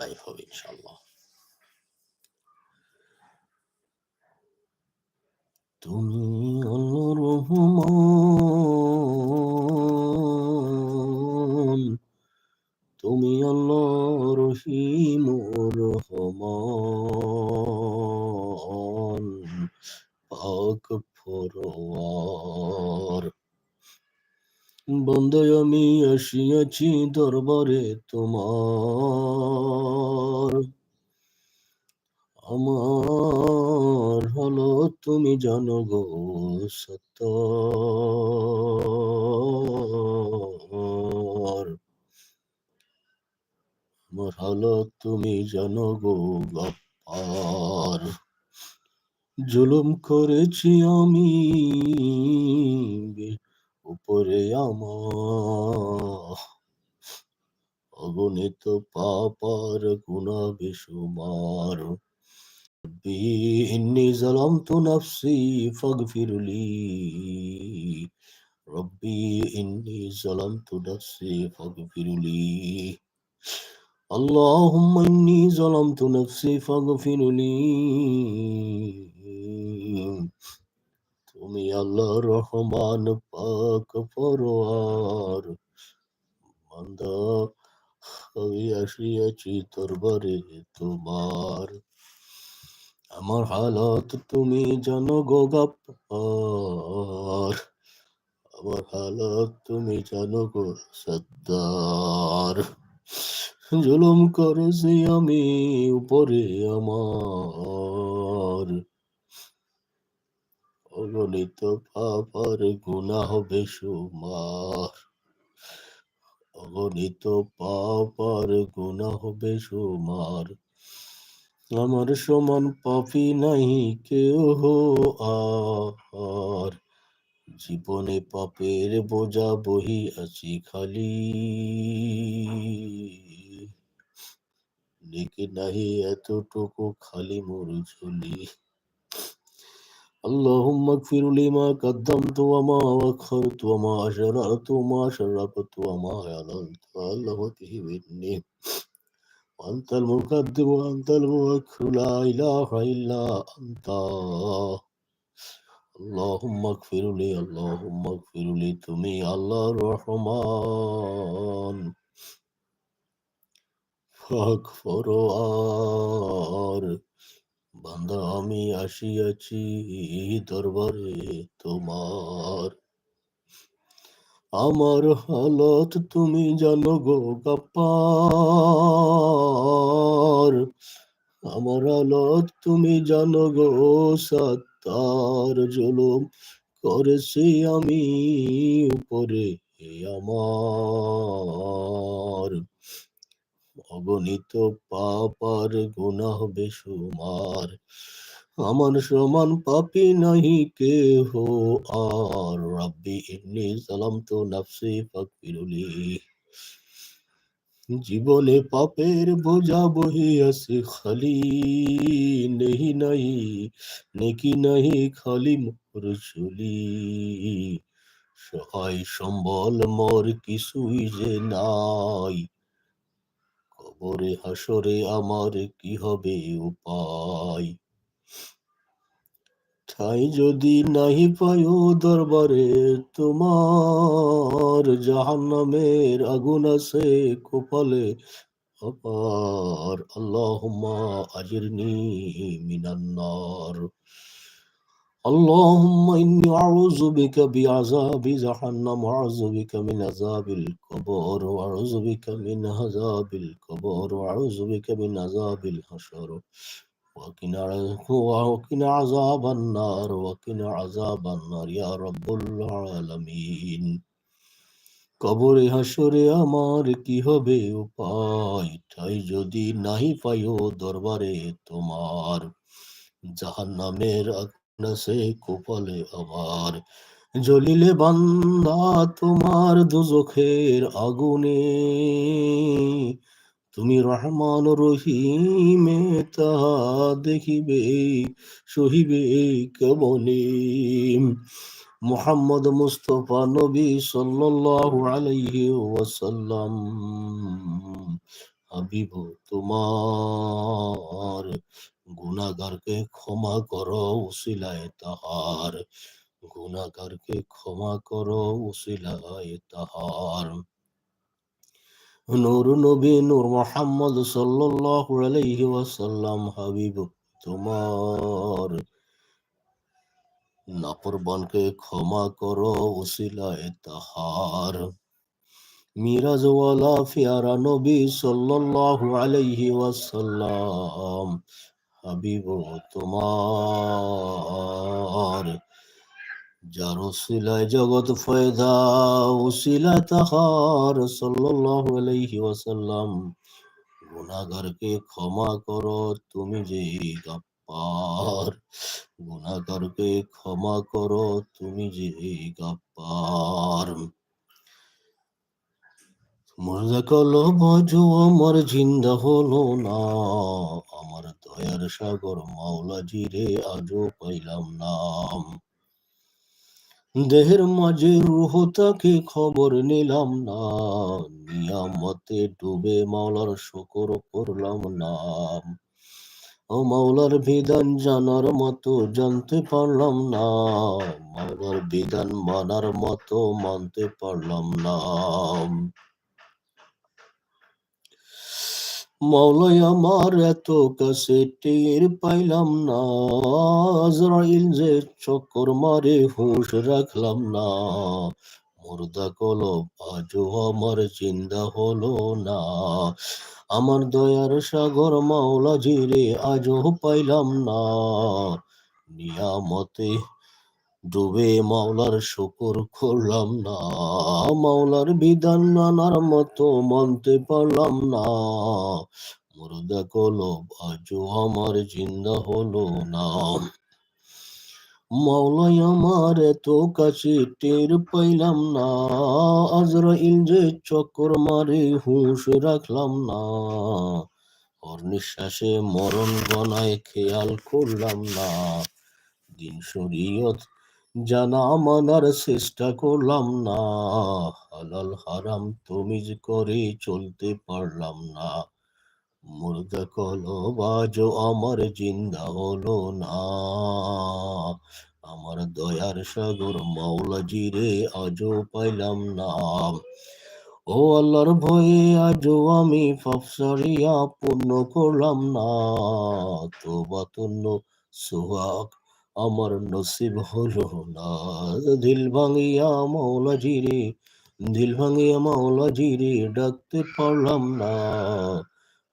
Live হবে ইনশাল্লাহ তুমি রহমান তুমি আল্লাহ রহিম রহমান পাক ফরওয়ার বন্দায় আমি আসিয়াছি দরবারে তোমার আমার হলো তুমি জানো গো সত্য। আমার হলো তুমি জানো গো গপ্পার। জুলুম করেছি আমি উপরে আমার। অগণিত পাপার গুণা বেসুমার إني ظلمت نفسي فاغفر لي ربي إني ظلمت نفسي فاغفر لي اللهم إني ظلمت نفسي فاغفر لي তুমি আল্লাহ রহমান পাক পরোয়ার বান্দা আমি আসিয়াছি দরবারে তোমার আমার হালত তুমি জানো গো গাপ্পার। আমার হালত তুমি জানো গো সদ্দার। জুলুম করেছি আমি উপরে আমার। অগণিত পাপার গুণা হবে সুমার। অগণিত পাপার গুণা হবে সুমার। আমার সমান পাপি নাই কেউ আর জীবনে পাপের বোঝা বহি আছি খালি নেকি নাহি এতটুকু খালি মোর ঝুলি اللهم اغفر لي ما قدمت وما أخرت وما أسررت وما شرقت وما أعلنت الله مني وأنت المقدم وأنت المؤخر لا إله إلا أنت اللهم اغفر لي اللهم اغفر لي তুমি আল্লাহ রহমান ফাক ফরোয়ার বান্দা আমি আসিয়াছি দরবারে তোমার আমার হালত তুমি জানো গো গাপ্পার। আমার হালত তুমি জানো গো সত্তার জুলুম করেছি আমি উপরে আমার। অগণিত পাপার গুনাহ বেসুমার আমার সমান পাপি নাহি কেহ। আর রাব্বি ইন্নি সালামতু নাফসি ফাকফিরুলি জীবনে পাপের বোঝা বহিয়াছে খালি। নেহি নাহি নেকি নাহি খালি মোর চুলি সহায় সম্বল মোর কিছুই যে নাই। কবরে হাসরে আমার কি হবে উপায়? ঠাই যদি নাহি পায় দরবারে তোমার জাহান্নামের আগুন আছে কপালে আবার আল্লাহুম্মা আজিরনি মিনান্নার اللهم إني أعوذ بك بعذاب جهنم وأعوذ بك من عذاب القبر وأعوذ بك من عذاب القبر وأعوذ بك من عذاب الحشر وقنا وقنا عذاب النار وقنا عذاب النار يا رب العالمين কবরে হাসরে আমার কি হবে উপায় ঠাই যদি নাহি পাইও দরবারে তোমার জাহান্নামের আগুনাসে কপালে আমার জ্বলিলে বান্দা তোমার দুজখের আগুনে তুমি রহমান রহিমে তাহা দেখিবে, সহিবে কেমনে? মোহাম্মদ মুস্তফা নবী সাল্লাল্লাহু আলাইহি ওয়াসাল্লাম, হাবিব তোমার গুনাগারকে ক্ষমা করো উসিলায় তাহার গুনাগারকে ক্ষমা করো উসিলায় তাহার। নূর নবী নূর মোহাম্মদ সাল্লাল্লাহু আলাইহি ওয়াসাল্লাম হাবিব তোমার। নাফরমানকে ক্ষমা করো উসিলায় তাহার। মিরাজওয়ালা ফিয়ারা নবী সাল্লাল্লাহু আলাইহি ওয়াসাল্লাম হাবিব তোমার। যার উসিলায় জগৎ ফয়দা, উসিলা তাহার সাল্লাল্লাহু আলাইহি ওয়াসাল্লাম। গুনাহগারকে ক্ষমা করো, তুমি যে গাপ্পার। গুনাহগারকে ক্ষমা করো, তুমি যে গাপ্পার। মজা কলো বাজু আমার জিন্দা হলো না। আমার দয়ার সাগর মাওলা জিরে আজও পাইলাম নাম। দেহের মাঝে রুহ তাকে খবর নিলাম না। নিয়ামতে ডুবে মাওলার শকর করলাম নাম। ও মাওলার বিধান জানার মতো জানতে পারলাম না। মাওলার বিধান মানার মতো মানতে পারলাম না মাওলাই আমার এত কাছে টের পাইলাম না। আজরাইল যে চক্কর মারে হুঁশ রাখলাম না। মুর্দা কলব আজও আমার চিন্তা হলো না। আমার দয়ার সাগর মাওলা জিরে আজও পাইলাম না। নিয়ামতে ডুবে মাওলার শুকুর করলাম না, মাওলার বিধান নানার মতো মানতে পারলাম না। মুর্দা কলব আজও আমার জিন্দা হলো না। মাওলাই আমার এত কাছে টের পাইলাম না, আজরাইল যে চক্কর মারে হুঁশ রাখলাম না। ওর নিঃশ্বাসে মরণ গনায় খেয়াল করলাম না। দিন শরীয়ত জানা মানার চেষ্টা করলাম না। হালাল হারাম করে চলতে পারলাম না। মুর্দা আমার জিন্দা হলো না। আমার দয়ার সাগর মাওলা জিরে আজও পাইলাম না। ও আল্লাহর ভয়ে আজও আমি ফাফসারিয়া পূর্ণ করলাম না। তো বাতুন্য সোহাগ আমার নসিব হলো না। দিল ভাঙিয়া মাওলা জিরে দিল ভাঙিয়া মাওলা জিরে ডাকতে পারলাম না।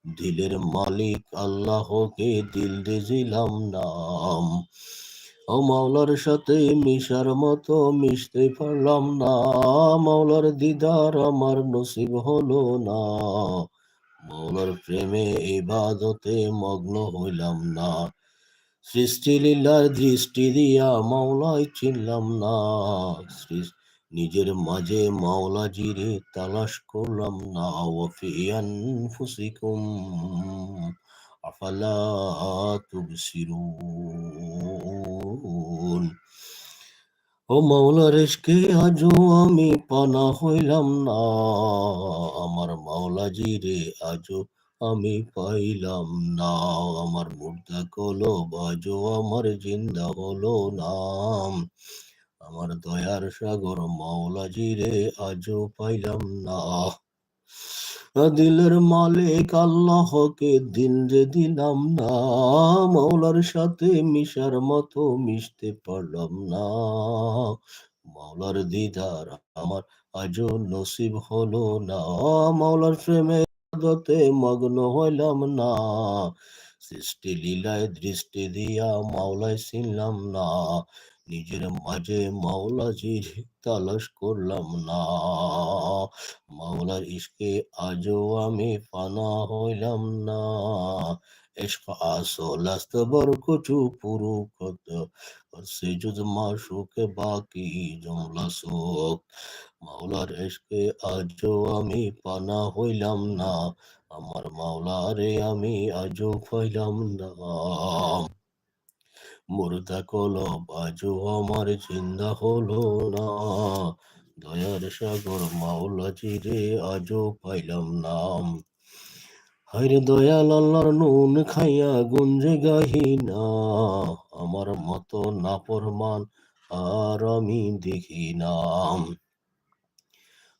দিলের মালিক আল্লাহকে দিল দিলাম নাম। ও মাওলার সাথে মিশার মতো মিশতে পারলাম না। মাওলার দিদার আমার নসিব হলো না। মাওলার প্রেমে ইবাদতে মগ্ন হইলাম না। সৃষ্টি লীলার দৃষ্টি দিয়া মাওলাই চিনলাম না। নিজের মাঝে মাওলা জিরে তালাশ করলাম না। ওয়াফিয়ান ফুসিকুম আফালা তুবসিরুন। ও মাওলা রেশকে আজও আমি পানা হইলাম না। আমার মাওলা জিরে আজও আমি পাইলাম না। আমার মুর্দা কলো, বাজো আমার জিন্দা হলো নাম। আমার দয়ার সাগর মাওলা জিরে আজও পাইলাম না। দিলের মালিক আল্লাহকে দিন যে দিলাম না। মাওলার সাথে মিশার মতো মিশতে পারলাম না। মাওলার দিদার আমার আজও নসিব হলো না। মাওলার প্রেমে আদতে মগ্ন হইলাম না। সৃষ্টি লীলায় দৃষ্টি দিয়া মাওলায় ছিলাম না। নিজের মাঝে মাওলাজির তালাশ করলাম না। মাওলার ইস্কে আজও আমি ফানা হইলাম না। عشق آسو لست মাওলার এসকে আজও আমি পানা হইলাম না আমার মাওলারে আমি আজও ফাইলাম না মুর্দা কলব আজও আমার চিন্তা হলো না দয়ার সাগর মাওলাজি রে আজও পাইলাম নাম হরে দয়াল আল্লাহর নুন খাইয়া গুঞ্জে গাহিনা আমার মতো নাপরমান আর আমি দেখি নাম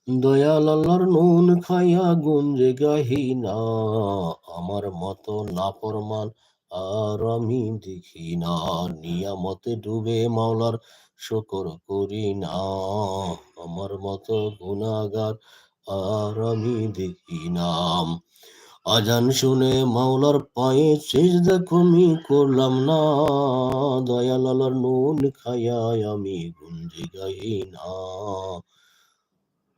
দয়াল আল্লাহর নুন খাইয়া গুঞ্জে গাহিনা আমার মতো নাপরমান আর আমি দেখি না। নিয়ামতে ডুবে মাওলার শকর করি না। আমার মতো গুণাগার আর আমি দেখি নাম আজান শুনে মাওলার পায়ে সেজদা কমি করলাম না। দয়াল নুন খাইয়া আমি গুঞ্জে গাই না।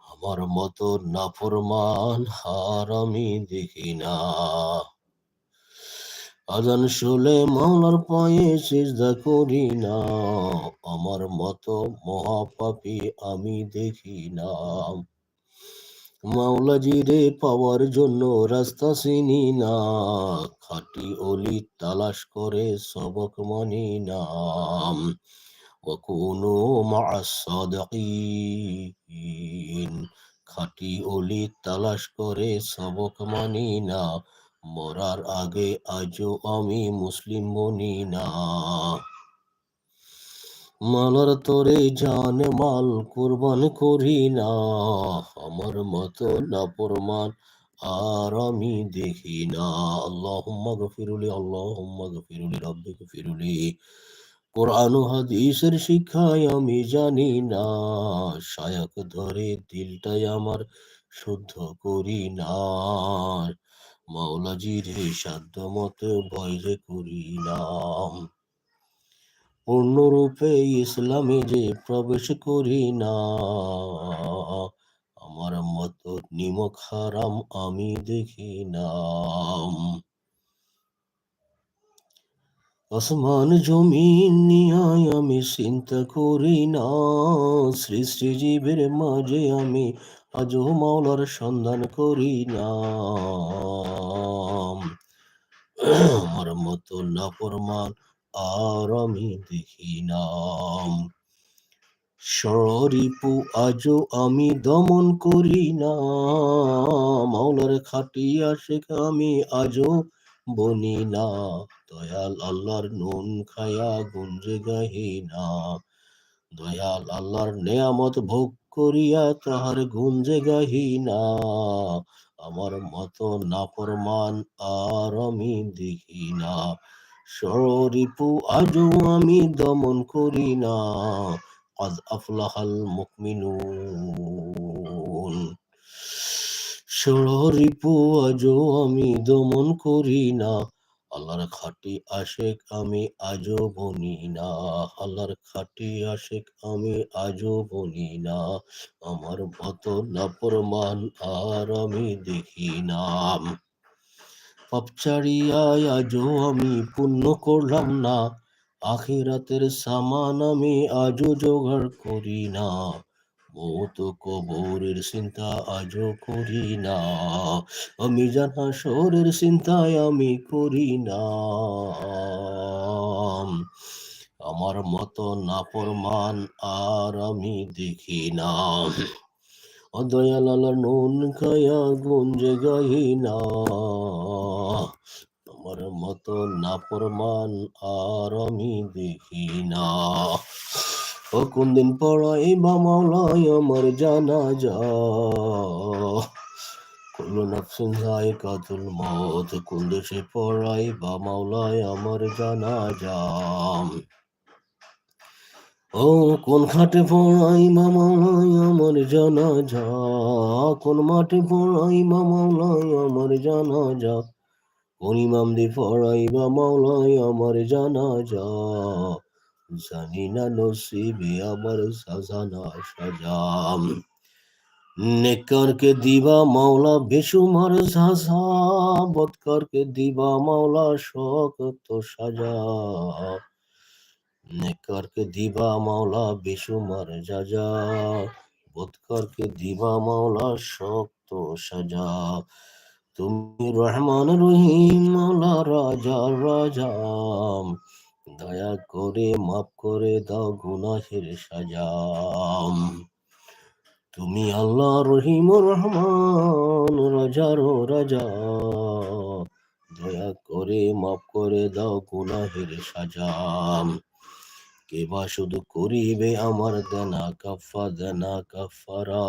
আমার মতো নাফরমান হার আমি দেখি না। আজান শুলে মাওলার পায়ে সিজদা করি না। আমার মতো মহাপাপী আমি দেখি না। মাওলাজিরে পাওয়ার জন্য রাস্তা চিনি না খাটি অলি তালাশ করে সবক মানি না وكونوا مع الصادقين খাটি অলি তালাশ করে সবক মানি না মরার আগে আজও আমি মুসলিম বনি না মালার তোরে জান মাল কুরবান করি না। আমার মতো না প্রমাণ আর আমি দেখি না। আল্লাহ গফিরুলি আল্লাহ গফিরুলি, রব্বি গফিরুলি। কোরআন হাদিসের শিক্ষায় আমি জানি না। শায়ক ধরে দিলটাই আমার শুদ্ধ করি না। মাওলাজির সাধ্য মতো ভয় করি না। পূর্ণরূপে ইসলামে যে প্রবেশ করি না, আমার মত নিমক হারাম আমি দেখি না। আসমান জমিন নিয়ায় আমি চিন্তা করি না, সৃষ্টি জীবের মাঝে আমি আজ মাওলার সন্ধান করি না। আমার মতো নাফরমান আর আমি দেখি নাম। সরিপু আজও আমি দমন করি না মাওলার খাটিয়া শেখ আমি আজও বনি না। দয়াল আল্লাহর নুন খায়া গুঞ্জে গাহি না। দয়াল আল্লাহর নেয়ামত ভোগ করিয়া তাহার গুঞ্জে গাহি না। আমার মতো নাফরমান আর আমি দেখি না। রিপু আজও আমি দমন করি না কাজ আফলাহাল মুকমিনুন রিপু আজও আমি দমন করি না আল্লাহর খাটি আশেক আমি আজও বনি না আল্লাহর খাটি আশেক আমি আজও বনি না আমার ভত না প্রমাণ আর আমি দেখি না। পাপচারিয়ায় আজও আমি পুণ্য করলাম না। আখিরাতের সামান আমি আজও জোগাড় করি না। মত কবরের চিন্তা আজও করি না। আমি জানা শহরের চিন্তায় আমি করি না। আমার মতো নাপরমান আর আমি দেখি না। দয়াল নুন খায়া গুঞ্জে গাই না আমার মতো নাপরমান আর আমি দেখি না ও কোন দিন পড়াই বা মাওলাই আমার জানা যা কুল্লু নাফসিন কাতুল মত কোন দেশে পড়াই বা মাওলাই আমার জানা যাম ও কোন খাটে পড়াই বা মাওলাই আমার জানা যা কোন মাঠে পড়াই বা মাওলাই আমার জানা যা কোন ইমাম দি পড়াই বা মাওলাই আমার জানা যা জানি না নসিবে আবার সাজানা সাজাম নেকরকে দিবা মাওলা বেসুমার সাজা, বৎকরকে দিবা মাওলা শকত সাজা। নেকরকে দিবা মাওলা বেসুমার যাজা বৎকরকে দিবা মাওলা শক্ত সাজা। তুমি রহমান রহিম মাওলা রাজা রাজা। দয়া করে মাফ করে দাও গুনাহের সাজা। তুমি আল্লাহ রহিম রহমান রাজারো রাজা। দয়া করে মাফ করে দাও গুনাহের সাজা। কেবা শুধু করিবে আমার দেনা কাফা, দেনা কাফারা?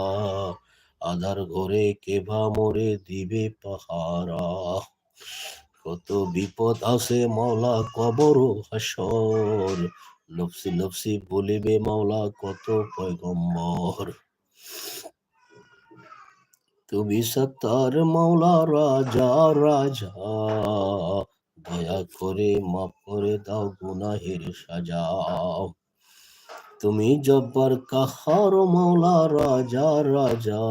আধার ঘরে কেবা মোরে দিবে পাহারা? কত বিপদ আছে মাওলা কবর হাসর। নফসি নফসি বলিবে মাওলা কত পয়গম্বর। তুমি সত্তার মাওলা রাজা রাজা। দয়া করে মাফ করে দাও গুনাহের সাজা। তুমি জব্বার কাহার মাওলা রাজা রাজা।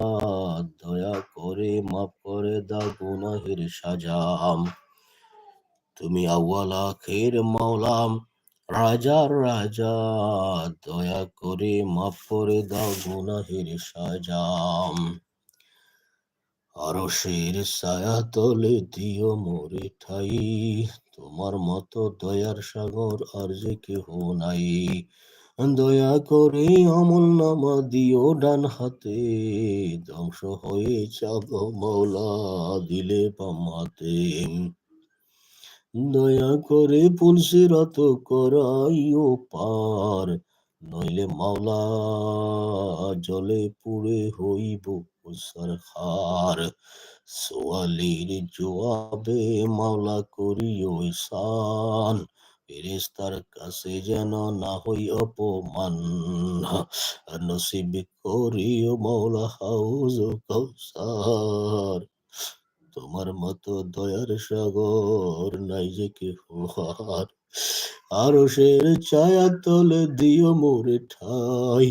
দয়া করে মাফ করে দাও গুনাহের সাজা। তুমি আউয়াল আখের মাওলা, রাজা রাজা। দয়া করে মাফ করে দাও গুনাহের সাজা। আরশের ছায়া তলে দিও মোরে ঠাই। তোমার মতো দয়ার সাগর আর যে কেহ নাই। দয়া করে অমল নামা দিও ডান হাতে। ধ্বংস হয়ে যাব মৌলা, দিলে বাম হাতে দয়া করে পুলসিরত করাইও পার, নইলে মাওলা জলে পুড়ে হইব সরকার সোয়ালির জবাবে মাওলা করিও ইসান ফেরেস্তার কাছে যেন না হই অপমান। নসিব করিও মাওলা হাউজ কৌসার তোমার মতো দয়ার সাগর নাই যে কেহ আর আরও ছায়া তলে দিও মোরে ঠাই।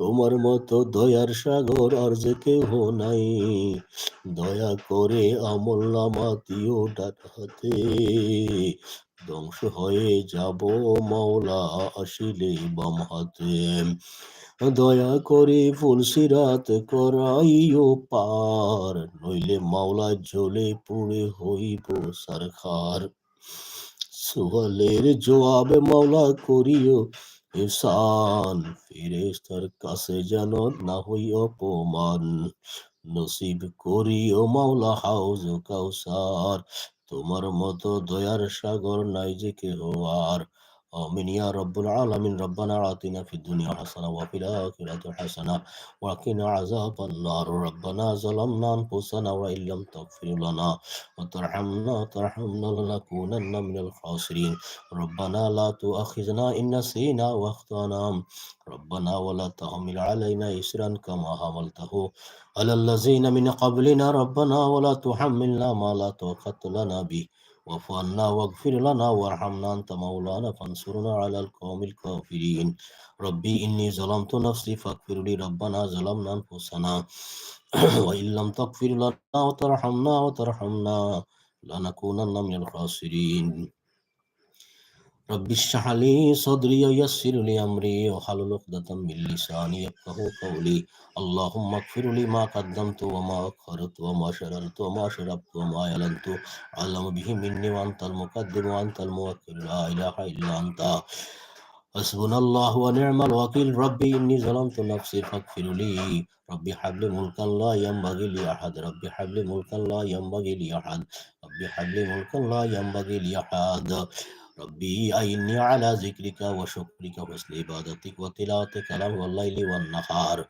তোমার মতো দয়ার সাগর আর যে কেহ নাই। দয়া করে আমল নামা দিও ডান ধ্বংস হয়ে যাব মাওলা আসিলে বাম হাতে। দয়া করে ফুলসিরাত করাইও পার, নইলে মাওলা জ্বলে পুড়ে হইব সরকার সুহলের জবাবে মাওলা করিও ইহসান ফিরেস্তার কাছে যেন না হই অপমান। নসিব করিও মাওলা হাউজ কাউসার, তোমার মতো দয়ার সাগর নাই যে কেহ আর। آمين. يا رب العالمين. ربنا آتنا في الدنيا حسنة وفي الآخرة حسنة وقنا عذاب النار. ربنا ظلمنا أنفسنا وإن لم تغفر لنا وترحمنا ترحمنا لنكونن من الخاسرين. ربنا لا تؤاخذنا إن نسينا وأخطأنا. ربنا ولا تحمل علينا إسرا كما حملته على الذين من قبلنا. ربنا ولا تحملنا ما لا طاقة لنا به. واعف واغفر لنا وارحمنا أنت مولانا فانصرنا على القوم الكافرين. ربي إني ظلمت نفسي فاغفر لي ربنا ظلمنا أنفسنا. وإن لم تغفر لنا وترحمنا وترحمنا لنكونن من الخاسرين. رب اشرح لي صدري ويسر لي أمري واحلل عقدة من لساني يفقهوا قولي. اللهم اغفر لي ما قدمت وما أخرت وما شررت وما شربت وما أعلنت. علم به مني وأنت المقدم وأنت المؤخر لا إله إلا أنت. حسبنا الله ونعم الوكيل. ربي إني ظلمت نفسي فاغفر لي. ربي حبل ملكا لا ينبغي لأحد. ربي حبل ملكا لا ينبغي لأحد. ربي حبل ملكا لا ينبغي لأحد. ربي أعني على ذكرك وشكرك وحسن عبادتك وتلاوة كلام والليل والنهار.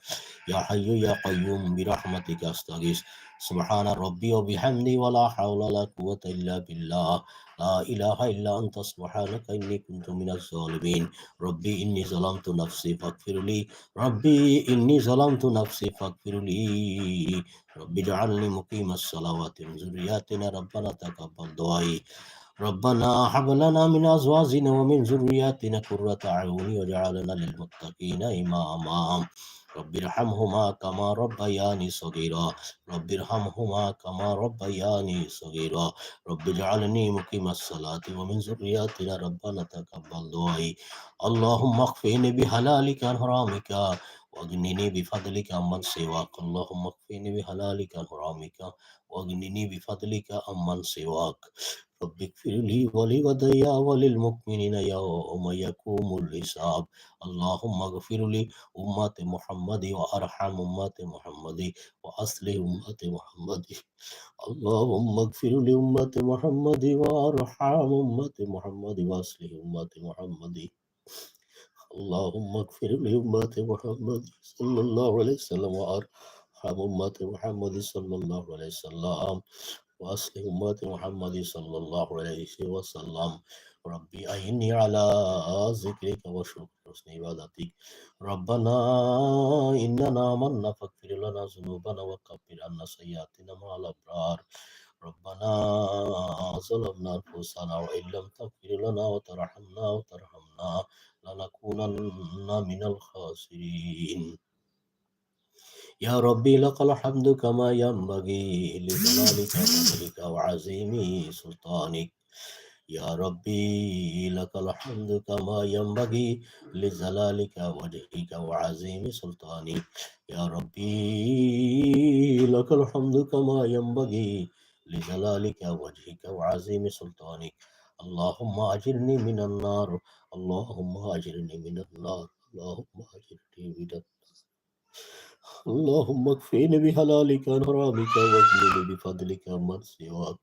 يا حي يا قيوم برحمتك أستغيث. سبحان ربي وبحمدي ولا حول ولا قوة إلا بالله. لا إله إلا أنت سبحانك إني كنت من الظالمين. ربي إني ظلمت نفسي فاغفر لي. ربي إني ظلمت نفسي فاغفر لي. ربي اجعلني مقيم الصلوات من ذرياتنا ربنا تقبل دعائي. ربنا هب لنا من أزواجنا ومن ذرياتنا قرة أعين واجعلنا للمتقين إماما. رب ارحمهما كما ربياني صغيرا. رب ارحمهما كما ربياني صغيرا. رب اجعلني مقيم الصلاة ومن ذرياتنا ربنا تقبل دعائي. اللهم اكفني بحلالك عن حرامك واغنني بفضلك عمن سواك. اللهم اكفني بحلالك عن حرامك واغنني بفضلك عمن سواك. رب اغفر لي ولوالدي وللمؤمنين يوم يقوم الحساب اللهم اغفر لي أمة محمد وأرحم أمة محمد وأصلح أمة محمد اللهم اغفر لأمة محمد وأرحم أمة محمد وأصلح أمة محمد اللهم اغفر لأمة محمد صلى الله عليه وسلم وأرحم أمة محمد صلى الله عليه وسلم وأصلح أمة محمد صلى الله عليه وسلم. ربي أعني على ذكرك وشكرك حسن عبادتك. ربنا إننا آمنا فاغفر لنا ذنوبنا وكفر عنا سيئاتنا مع الأبرار. ربنا ظلمنا أنفسنا وإن لم تغفر لنا وترحمنا وترحمنا لنكونن من الخاسرين. يا ربي لك الحمد كما ينبغي لجلالك وملك وعظيم سلطانك. يا ربي لك الحمد كما ينبغي لجلالك وجهك وعظيم سلطانك. يا ربي لك الحمد كما ينبغي لجلالك وجهك وعظيم سلطانك. اللهم أجرني من النار اللهم أجرني من النار اللهم أجرني من النار. اللهم اكفيني بحلالك عن حرامك واغنني بفضلك عمن سواك.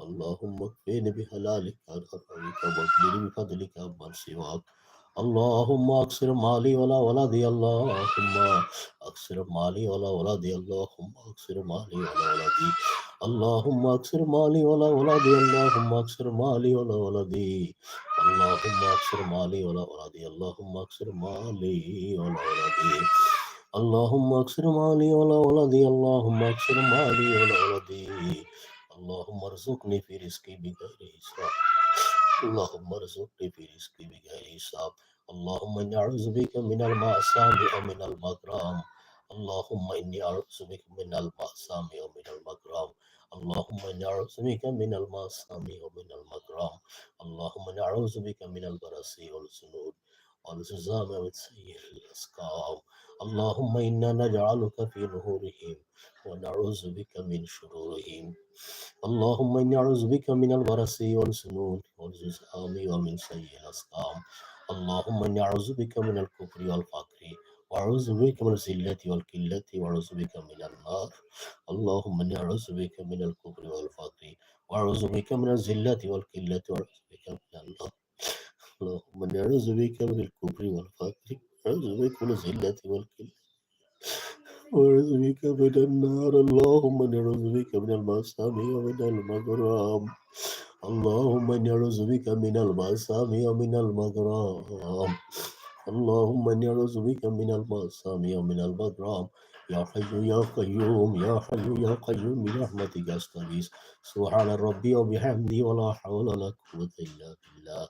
اللهم اكفيني بحلالك عن حرامك واغنني بفضلك عمن سواك. اللهم أكثر مالي ولا ولدي اللهم أكثر مالي ولا ولدي اللهم أكثر مالي ولا ولدي. اللهم أكثر مالي ولا ولدي اللهم أكثر مالي ولا ولدي. اللهم أكثر مالي ولا ولدي اللهم أكثر مالي ولا ولدي. اللهم أكثر مالي ولا ولدي اللهم أكثر مالي ولا ولدي. اللهم ارزقني في رزقي بغير حساب. اللهم ارزقني في رزقي بغير حساب. اللهم إني أعوذ بك من المعصام ومن المكرام اللهم إني أعوذ بك من المعصام ومن المكرام اللهم إني أعوذ بك من المعصام ومن المكرام اللهم إني أعوذ بك من البرص والسنود والجزام والسيء الأسقام. اللهم إنا نجعلك في نهورهم ونعوذ بك من شرورهم. اللهم إني أعوذ بك من البرس والسنون والززام ومن سيء الأسقام. اللهم إني أعوذ بك من الكفر والفقر وأعوذ بك من الذلة والقلة وأعوذ بك من النار. اللهم إني أعوذ بك من الكفر والفقر وأعوذ بك من الذلة والقلة وأعوذ بك من النار. اللهم إني أعوذ بك من الكفر والفقر أعوذ بك من الذلة والكل أعوذ بك من النار اللهم نعوذ بك من المعصام ومن المغرام اللهم نعوذ بك من المعصام ومن المغرام اللهم نعوذ بك من المعصام ومن المغرام يا حي يا قيوم يا حي يا قيوم برحمتك أستغيث. سبحان ربي وبحمده ولا حول ولا قوة إلا بالله.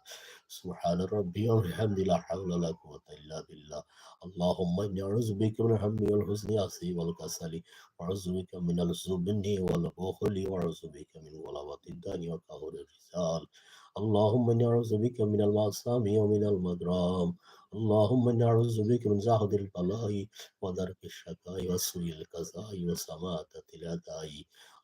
سبحان ربي وبحمده لا حول ولا قوة إلا بالله. اللهم إني أعوذ بك من الهم والحزن والكسل وأعوذ بك من الزبن والبخل وأعوذ بك من غلبة الدين وقهر الرجال اللهم إني أعوذ بك من المعصام ومن المغرام اللهم إني أعوذ بك من زهد البلاء ودرك الشقاء وسوء القضاء وسماتة الأداء.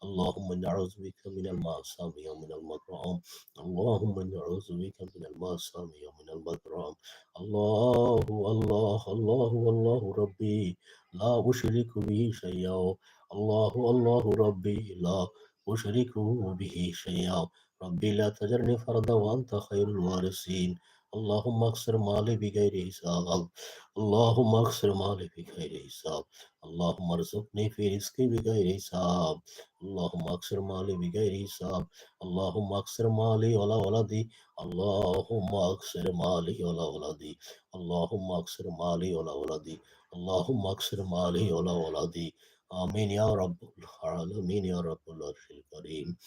اللهم إني أعوذ بك من المعصام ومن المكرام اللهم إني أعوذ بك من المعصام ومن المكرام الله الله الله الله ربي. لا أشرك به شيئا. الله الله ربي. لا أشرك به شيئا. ربي لا تجرني فردا وأنت خير الوارثين. اللهم اكسر مالي بغير حساب اللهم اكسر مالي بغير حساب اللهم ارزقني في رزقي بغير حساب اللهم اكسر مالي بغير حساب اللهم اكسر مالي ولا ولدي اللهم اكسر مالي ولا ولدي اللهم اكسر مالي ولا ولدي اللهم اكسر مالي ولا ولدي آمين يا رب العالمين يا رب العرش الكريم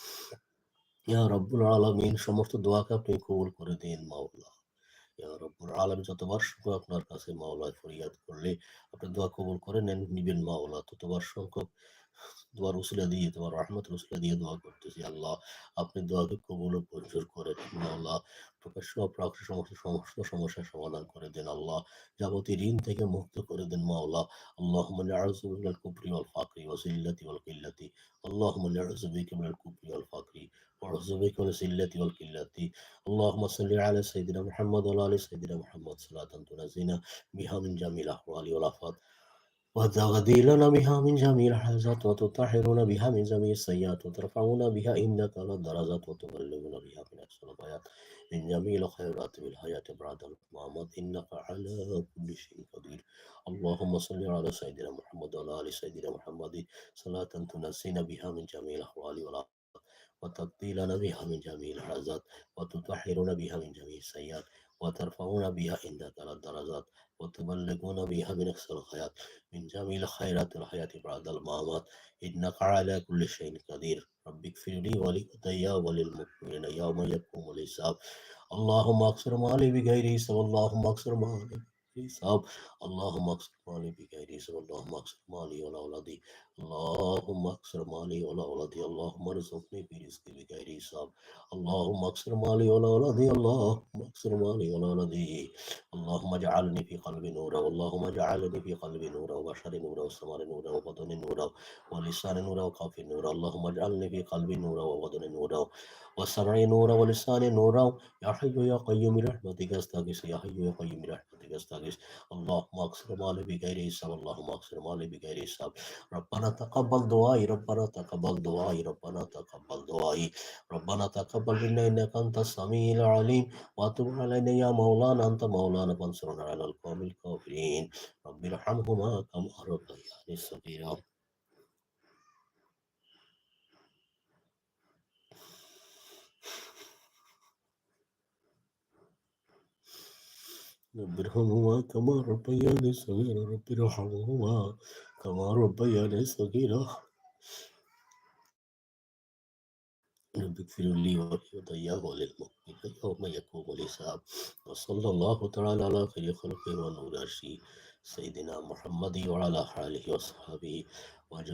ইয়া রব্বুল আলমিন সমস্ত দোয়াকে আপনি কবুল করে দিন মাওলা ইয়া আলম যতবার সংখ্যক আপনার কাছে মাওলায় ফরিয়াদ করলে আপনার দোয়া কবুল করে নেন, নিবেন মাওলা, ততবার সংখ্যক দোয়ার উসিলা দিয়ে, তোমার রহমত রসুলা দিয়ে দোয়া করতেছি, আল্লাহ। আপনি দোয়াকে কবল পরিচয় করেন আল্লাহ। প্রকাশ্য প্রাক্ষ সমস্ত সমস্ত সমস্যার সমাধান করে দেন, আল্লাহ। যাবতীয় ঋণ থেকে মুক্ত করে দেন, মাওলা। আল্লাহ মানে আরজুবিল কুফরি ওয়াল ফাকরি ওয়া সিল্লাতি ওয়াল কিল্লাতি। আল্লাহ মানে আরজুবিকা মিনাল কুফরি ওয়াল ফাকরি ওয়া আরজুবিকা সিল্লাতি ওয়াল কিল্লাতি। আল্লাহুম্মা সাল্লি আলা সাইয়্যিদিনা মুহাম্মদ ওয়া আলা আলি সাইয়্যিদিনা মুহাম্মদ সালাতান তুনাজিনা বিহা মিন জামিল আহওয়ালি ওয়াল لنا بها من جميع الحاجات وتطهرنا بها من جميع السيئات وترفعنا بها عندك على الدرجات وتبلغنا بها من أقصى الغايات من جميع الخيرات بالحياة بعد الممات إنك على كل شيء قدير اللهم صل على سيدنا محمد وعلى آل سيدنا محمد صلاة تنسينا بها من جميع الأحوال والأفعال وتقضي لنا بها من جميع الحاجات وتطهرنا بها من جميع السيئات وترفعنا بها عندك على الدرجات وتبلغون بها من أقصى الخيرات من جميع خيرات الحياة بعد الممات. إنك على كل شيء قدير. رب اغفر لي ولوالدي وللمؤمنين يوم يقوم الحساب. اللهم أكثر مالي بغير حساب اللهم أكثر مالي بغير حساب اللهم أكثر مالي بغير حساب اللهم أكثر مالي ولا أولادي اللهم أكثر مالي ولا أولادي اللهم ارزقني برزقي بغير حساب اللهم أكثر مالي ولا أولادي اللهم أكثر مالي ولا أولادي اللهم اجعلني في قلبي نورا اللهم اجعلني في قلبي نورا وبشر نورا وسمر نورا وبطن نورا ولسان نورا وكف نورا اللهم اجعلني في قلبي نورا وبطن نورا وسمع نورا ولسان نورا يا حي يا قيوم برحمتك أستغيث يا حي يا قيوم برحمتك استغيث اللهم أكثر مالي بغير حساب اللهم أكثر مالي بغير حساب ربنا تقبل دعائي ربنا تقبل دعائي ربنا تقبل دعائي ربنا تقبل منا انك انت السميع العليم وتب علينا يا مولانا انت مولانا فانصرنا على القوم الكافرين رب ارحمهما كما ربياني صغيرا رب ارحمهما كما ربياني صغيرا. رب ارحمهما كما ربياني صغيرا. رب اغفر لي ولوالدي وللمؤمنين يوم يقوم الحساب. وصلى الله تعالى على خير خلقه ونور سيدنا محمد وعلى آله وصحبه وجميع